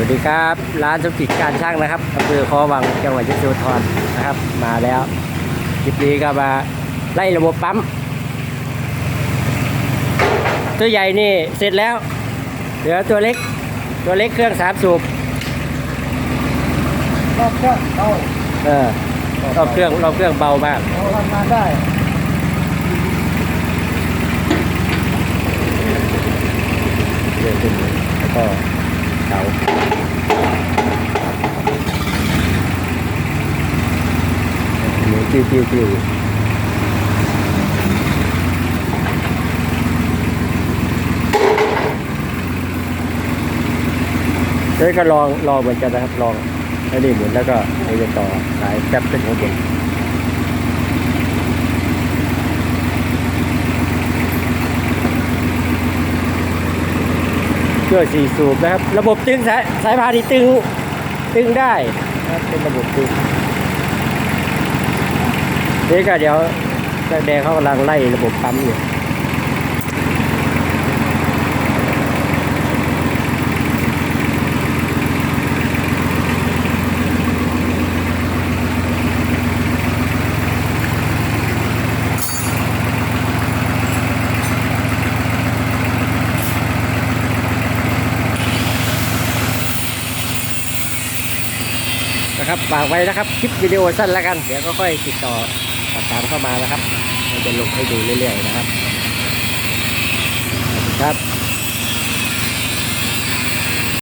วัสดีครับ ร้านสมจิตการช่างนะครับอำเภอคอวังจังหวัดยโสธรนะครับ มาแล้วคลิปนี้ก็มาไล่ระบบปั๊มตัวใหญ่นี่เสร็จแล้ว เหลือตัวเล็ก ตัวเล็กเครื่องสามสูบรอบเครื่องเอาเออรอบเครื่องรอบเครื่องเบามากเราทำงานได้เรื่อยขึ้นแล้วก็ เสาหมุนติ้วติ้วติ้วเฮ้ยก็ลองลองเหมือนกันนะครับลองให้นี่หมุนแล้วก็ให้จะต่อสายแป๊บขึ้นข้างเครื่ วยสี่สูบนะครับ ระบบตึงสายสายพานี่ตึงตึงได้นะครับเป็นระบบตึงนี่ก็เดี๋ยวนักแดงเขากำลังไล่ระบบปั๊มอยู่ นะครับฝากไว้นะครับคลิปวิดีโอสั้นแล้วกันเดี๋ยวก็ค่อยติดต่อติดตามเข้ามานะครับเราจะลงให้ดูเรื่อยๆนะครับครับ